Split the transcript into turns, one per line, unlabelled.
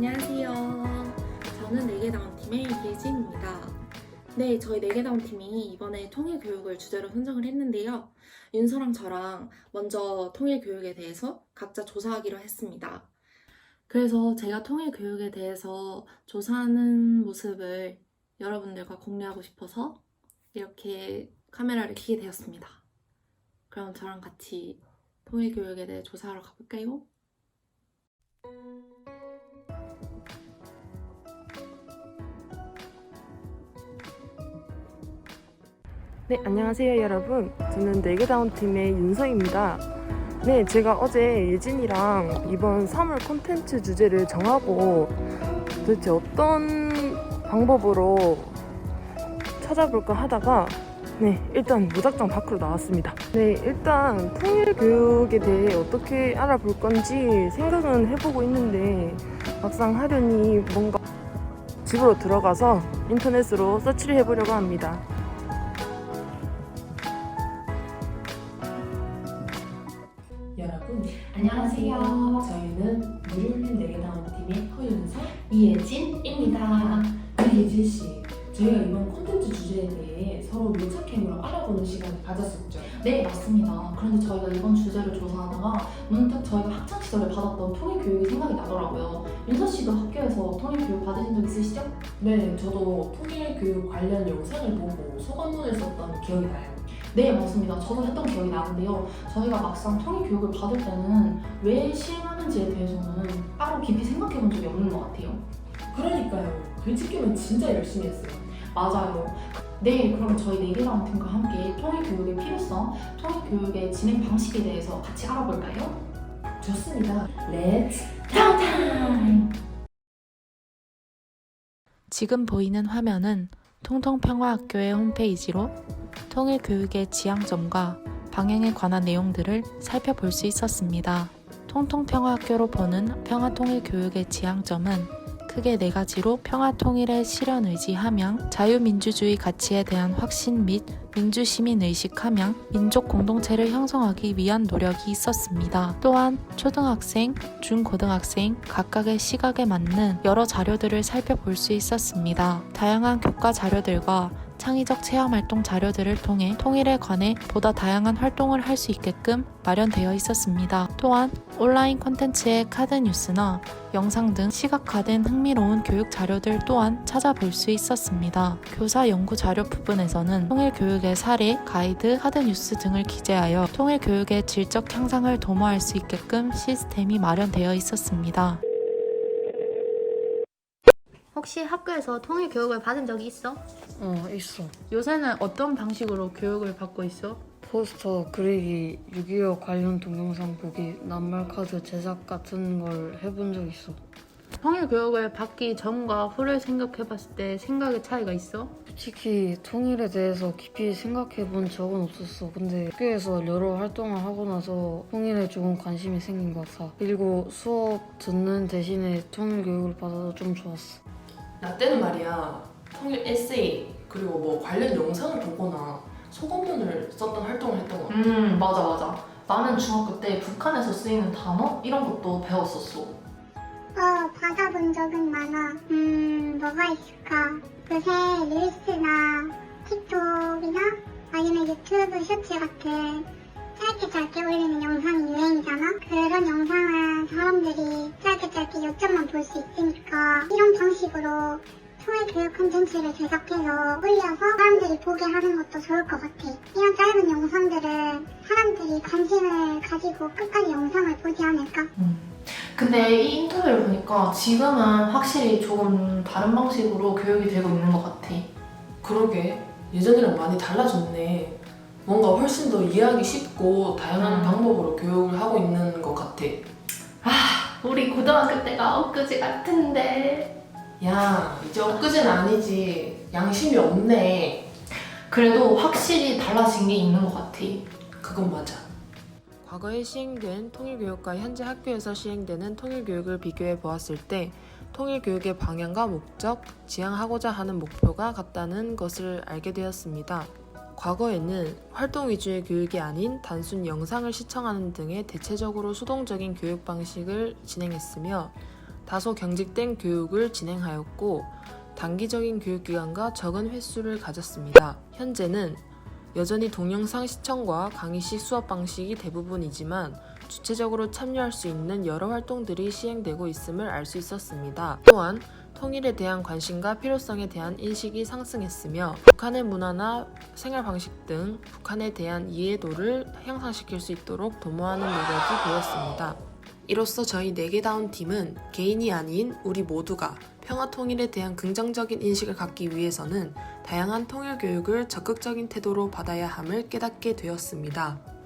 안녕하세요. 저는 네개다운 팀의 예진입니다. 네, 저희 네개다운 팀이 이번에 통일교육을 주제로 선정을 했는데요. 윤서랑 저랑 먼저 통일교육에 대해서 각자 조사하기로 했습니다. 그래서 제가 통일 교육에 대해서 조사하는 모습을 여러분들과 공유하고 싶어서 이렇게 카메라를 켜게 되었습니다. 그럼 저랑 같이 통일 교육에 대해 조사하러 가볼까요?
네, 안녕하세요, 여러분. 저는 네개다운 팀의 윤서입니다. 네, 제가 어제 예진이랑 이번 3월 콘텐츠 주제를 정하고 도대체 어떤 방법으로 찾아볼까 하다가 네, 일단 무작정 밖으로 나왔습니다. 네, 일단 통일 교육에 대해 어떻게 알아볼 건지 생각은 해보고 있는데 막상 하려니 뭔가 집으로 들어가서 인터넷으로 서치를 해보려고 합니다.
안녕하세요.
저희는 무료님 내게다운 팀의 허윤서
이예진입니다.
우리 예진 씨 저희가 이번 콘텐츠 주제에 대해 서로 밀착캠으로 알아보는 시간을 가졌었죠.
네, 맞습니다. 그런데 저희가 이번 주제를 조사하다가 문득 저희가 학창 시절에 받았던 통일 교육이 생각이 나더라고요. 윤서 씨도 학교에서 통일 교육 받으신 적 있으시죠?
네, 저도 통일 교육 관련 영상을 보고 소감문을 썼던 기억이 나요.
네, 맞습니다. 저도 했던 기억이 나는데요. 저희가 막상 통일 교육을 받을 때는 왜 시행하는지에 대해서는 따로 깊이 생각해 본 적이 없는 것 같아요.
그러니까요. 글짓기만 진짜 열심히 했어요.
맞아요. 네, 그럼 저희 네개라운 팀과 함께 통일 교육의 필요성, 통일 교육의 진행 방식에 대해서 같이 알아볼까요?
좋습니다. 렛츠
타임!
지금 보이는 화면은 통통평화학교의 홈페이지로 통일 교육의 지향점과 방향에 관한 내용들을 살펴볼 수 있었습니다. 통통평화학교로 보는 평화통일교육의 지향점은 크게 네 가지로 평화통일의 실현 의지 함양, 자유민주주의 가치에 대한 확신 및 민주시민 의식 함양, 민족 공동체를 형성하기 위한 노력이 있었습니다. 또한 초등학생, 중고등학생 각각의 시각에 맞는 여러 자료들을 살펴볼 수 있었습니다. 다양한 교과 자료들과 창의적 체험 활동 자료들을 통해 통일에 관해 보다 다양한 활동을 할 수 있게끔 마련되어 있었습니다. 또한 온라인 콘텐츠의 카드 뉴스나 영상 등 시각화된 흥미로운 교육 자료들 또한 찾아볼 수 있었습니다. 교사 연구 자료 부분에서는 통일 교육의 사례, 가이드, 카드 뉴스 등을 기재하여 통일 교육의 질적 향상을 도모할 수 있게끔 시스템이 마련되어 있었습니다.
혹시 학교에서 통일 교육을 받은 적이 있어?
어 있어
요새는 어떤 방식으로 교육을 받고 있어?
포스터 그리기 6.25 관련 동영상 보기 낱말 카드 제작 같은 걸 해본 적 있어
통일 교육을 받기 전과 후를 생각해 봤을 때 생각의 차이가 있어?
솔직히 통일에 대해서 깊이 생각해 본 적은 없었어 근데 학교에서 여러 활동을 하고 나서 통일에 조금 관심이 생긴 것 같아 그리고 수업 듣는 대신에 통일 교육을 받아서 좀 좋았어
나 때는 말이야 통일 에세이 그리고 뭐 관련 영상을 보거나 소감문을 썼던 활동을 했던 것 같아.
음, 맞아, 맞아. 나는 중학교 때 북한에서 쓰이는 단어? 이런 것도 배웠었어.
어 받아본 적은 많아 음 뭐가 있을까 요새 릴스나 틱톡이나 아니면 유튜브 쇼츠 같은 짧게 짧게 올리는 영상이 유행이잖아 그런 영상은 사람들이 짧게 짧게 요점만 볼 수 있으니까 이런 방 식으로 통일 교육 콘텐츠를 제작해서 올려서 사람들이 보게 하는 것도 좋을 것 같아 이런 짧은 영상들은 사람들이 관심을 가지고 끝까지 영상을 보지 않을까
근데 이 인터뷰를 보니까 지금은 확실히 조금 다른 방식으로 교육이 되고 있는 것 같아.
그러게 예전이랑 많이 달라졌네. 뭔가 훨씬 더 이해하기 쉽고 다양한
음.
방법으로 교육을 하고 있는 것 같아.
우리 고등학교 때가 엊그제 같은데.
야 이제 엊그제는 아니지. 양심이 없네.
그래도 확실히 달라진 게 있는 것 같아.
그건 맞아.
과거에 시행된 통일교육과 현재 학교에서 시행되는 통일교육을 비교해 보았을 때 통일 교육의 방향과 목적, 지향하고자 하는 목표가 같다는 것을 알게 되었습니다. 과거에는 활동 위주의 교육이 아닌 단순 영상을 시청하는 등의 대체적으로 수동적인 교육 방식을 진행했으며 다소 경직된 교육을 진행하였고 단기적인 교육 기간과 적은 횟수를 가졌습니다. 현재는 여전히 동영상 시청과 강의식 수업 방식이 대부분이지만 주체적으로 참여할 수 있는 여러 활동들이 시행되고 있음을 알 수 있었습니다. 또한 통일에 대한 관심과 필요성에 대한 인식이 상승했으며 북한의 문화나 생활 방식 등 북한에 대한 이해도를 향상시킬 수 있도록 도모하는 노력이 되었습니다. 이로써 저희 네개다운 팀은 개인이 아닌 우리 모두가 평화 통일에 대한 긍정적인 인식을 갖기 위해서는 다양한 통일 교육을 적극적인 태도로 받아야 함을 깨닫게 되었습니다.